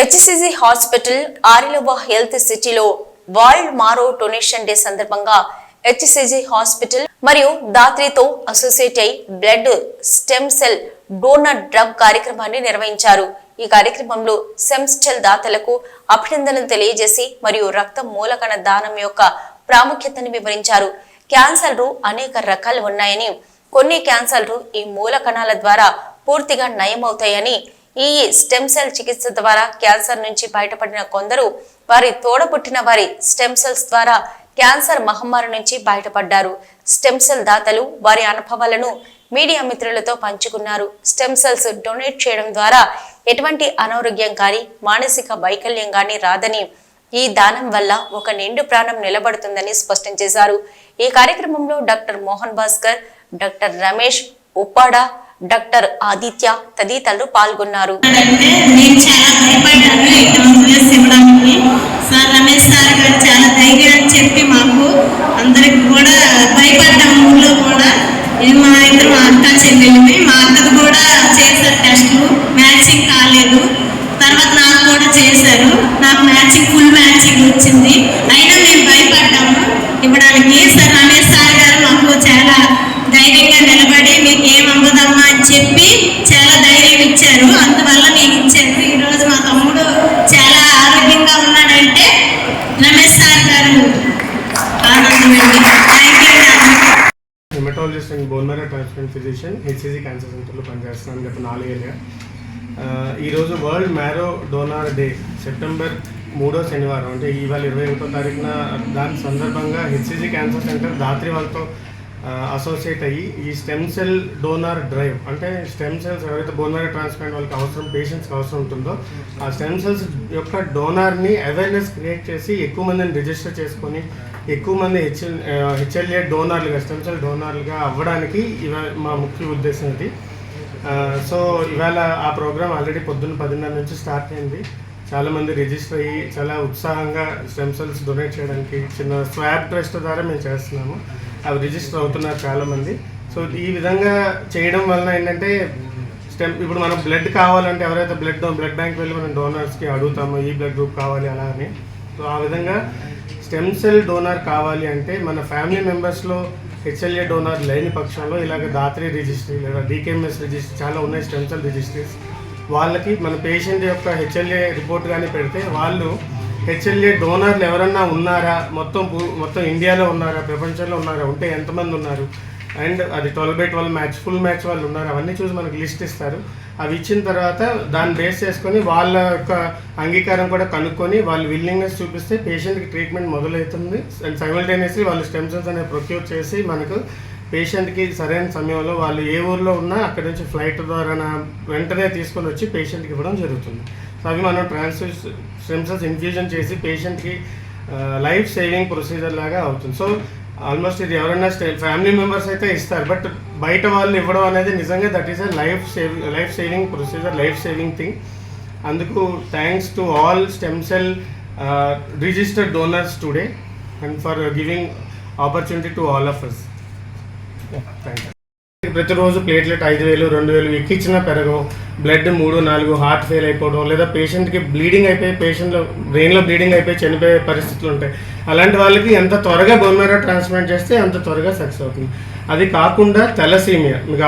HCC hospital ఆరిలోబా health సిటీలో world marrow donation day సందర్భంగా హెచ్సిజి హాస్పిటల్ మరియు దాత్రితో అసోసియేట్ అయి blood stem cell donor drug కార్యక్రమాన్ని నిర్వహించారు. ఈ కార్యక్రమంలో సెమ్స్టెల్ దాతలకు అభినందనలు తెలియజేసి మరియు రక్త మూలకణ దానం యొక్క ప్రాముఖ్యతను వివరించారు. క్యాన్సర్లు అనేక రకాలు ఉన్నాయని కొన్ని క్యాన్సర్లు ఈ మూల కణాల ద్వారా పూర్తిగా నయమవుతాయని ఈ స్టెమ్ సెల్ చికిత్స ద్వారా క్యాన్సర్ నుంచి బయటపడిన కొందరు వారి తోడబుట్టిన వారి స్టెమ్ సెల్స్ ద్వారా క్యాన్సర్ మహమ్మారి నుంచి బయటపడ్డారు. స్టెమ్ సెల్ దాతలు వారి అనుభవాలను మీడియా మిత్రులతో పంచుకున్నారు. స్టెమ్ సెల్స్ డొనేట్ చేయడం ద్వారా ఎటువంటి అనారోగ్యం కానీ మానసిక వైకల్యం కానీ రాదని ఈ దానం వల్ల ఒక నిండు ప్రాణం నిలబడుతుందని స్పష్టం చేశారు. ఈ కార్యక్రమంలో doctor Mohan Bhaskar doctor Ramesh Uppada doctor Aditya తదితరులు పాల్గొన్నారు. అంటే నేను చాలా భయపడ్డాను ఇంటర్వ్యూస్ ఇవ్వడానికి. సార్ రమేష్ సార్ గారు చాలా ధైర్యాన్ని చెప్పి మాకు అందరికి కూడా భయపడ్డాం ఊళ్ళో కూడా. ఇది మా ఇద్దరు మా అక్క చెల్లెలిమి మా అక్కది కూడా చేశారు టెస్టులు మ్యాచింగ్ కాలేదు. తర్వాత నాకు కూడా చేశారు. నాకు మ్యాచింగ్ ఫుల్ మ్యాచింగ్ వచ్చింది. అయినా మేము భయపడ్డాము. ఇవ్వడానికి సార్ రమేష్ సార్ గారు మాకు చాలా ధైర్యంగా నిలబడి మీకు ఏం అవ్వదమ్మా అని చెప్పి చాలా ధైర్యం ఇచ్చారు. అందువల్ల మీకు ఇచ్చాను. ఈరోజు మా తమ్ముడు చాలా ఆరోగ్యంగా ఉన్నాడంటే రమేష్ సార్ గారు ఆనందమండి haematologist and bone marrow transplant physician HCG cancer సెంటర్లో పనిచేస్తున్నాను గత నాలుగేళ్ళుగా. ఈరోజు world marrow donor day September మూడో శనివారం అంటే ఇవాళ ఇరవై ఒకటో తారీఖున దాని సందర్భంగా హెచ్సిజి క్యాన్సర్ సెంటర్ దాత్రి వాళ్ళతో అసోసియేట్ అయ్యి ఈ స్టెమ్ సెల్ డోనార్ డ్రైవ్ అంటే స్టెమ్ సెల్స్ ఎవరైతే బోన్ ట్రాన్స్ప్లాంట్ వాళ్ళకి అవసరం పేషెంట్స్కి అవసరం ఉంటుందో ఆ స్టెమ్ సెల్స్ యొక్క డోనార్ని అవేర్నెస్ క్రియేట్ చేసి ఎక్కువ మందిని రిజిస్టర్ చేసుకొని ఎక్కువ మంది హెచ్ఎల్ హెచ్ఎల్ఏ డోనార్లుగా స్టెమ్ సెల్ డోనార్లుగా అవ్వడానికి ఇవా మా ముఖ్య ఉద్దేశం ఇది. సో ఇవాళ ఆ ప్రోగ్రామ్ ఆల్రెడీ పొద్దున్న పదిన్నర నుంచి స్టార్ట్ అయింది. చాలామంది రిజిస్టర్ అయ్యి చాలా ఉత్సాహంగా స్టెమ్ సెల్స్ డొనేట్ చేయడానికి చిన్న స్వాబ్ ట్రస్ట్ ద్వారా మేము చేస్తున్నాము. అవి రిజిస్టర్ అవుతున్నారు చాలామంది. సో ఈ విధంగా చేయడం వలన ఏంటంటే స్టెమ్ ఇప్పుడు మనం బ్లడ్ కావాలంటే ఎవరైతే బ్లడ్ బ్లడ్ బ్యాంక్ వెళ్ళి మనం డోనర్స్కి అడుగుతామో ఈ బ్లడ్ గ్రూప్ కావాలి అలా అని. సో ఆ విధంగా స్టెమ్ సెల్ డోనర్ కావాలి అంటే మన ఫ్యామిలీ మెంబర్స్లో హెచ్ఎల్ఏ డోనర్ లేని పక్షంలో ఇలాగ దాత్రి రిజిస్ట్రీ లేదా డీకేఎంఎస్ రిజిస్ట్రీ చాలా ఉన్నాయి స్టెమ్ సెల్ రిజిస్ట్రీస్. వాళ్ళకి మన పేషెంట్ యొక్క హెచ్ఎల్ఏ రిపోర్ట్ కానీ పెడితే వాళ్ళు హెచ్ఎల్ఏ డోనర్లు ఎవరన్నా ఉన్నారా? మొత్తం మొత్తం ఇండియాలో ఉన్నారా? ప్రపంచంలో ఉన్నారా? ఉంటే ఎంతమంది ఉన్నారు? అండ్ అది twelve by twelve match full match వాళ్ళు ఉన్నారు. అవన్నీ చూసి మనకు లిస్ట్ ఇస్తారు. అవి ఇచ్చిన తర్వాత దాన్ని బేస్ చేసుకొని వాళ్ళ యొక్క అంగీకారం కూడా కనుక్కొని వాళ్ళు విల్లింగ్నెస్ చూపిస్తే పేషెంట్కి ట్రీట్మెంట్ మొదలవుతుంది. అండ్ సైమల్టేనియస్లీ వాళ్ళు స్టెమ్ సెల్స్ అనేవి ప్రొక్యూర్ చేసి మనకు పేషెంట్కి సరైన సమయంలో వాళ్ళు ఏ ఊర్లో ఉన్నా అక్కడ నుంచి ఫ్లైట్ ద్వారా వెంటనే తీసుకొని వచ్చి పేషెంట్కి ఇవ్వడం జరుగుతుంది. అవి మనం ట్రాన్స్ఫర్ స్టెమ్ సెల్స్ ఇన్ఫ్యూజన్ చేసి పేషెంట్కి లైఫ్ సేవింగ్ ప్రొసీజర్ లాగా అవుతుంది. సో ఆల్మోస్ట్ ఇది ఎవరైనా ఫ్యామిలీ మెంబర్స్ అయితే ఇస్తారు. బట్ బయట వాళ్ళు ఇవ్వడం అనేది నిజంగా that is a life saving life saving procedure life saving thing అందుకు thanks to all stem cell registered donors today and for giving opportunity to all of us thank you ప్రతిరోజు platelet ఐదు వేలు రెండు వేలు ఎక్కించినా పెరగవు. బ్లడ్ మూడు నాలుగు heart fail అయిపోవడం లేదా పేషెంట్కి బ్లీడింగ్ అయిపోయి పేషెంట్లో బ్రెయిన్లో బ్లీడింగ్ అయిపోయి చనిపోయే పరిస్థితులు ఉంటాయి. అలాంటి వాళ్ళకి ఎంత త్వరగా బోన్ మ్యారో ట్రాన్స్ప్లాంట్ చేస్తే అంత త్వరగా సక్సెస్ అవుతుంది. అది కాకుండా తెలసీమియా మీకు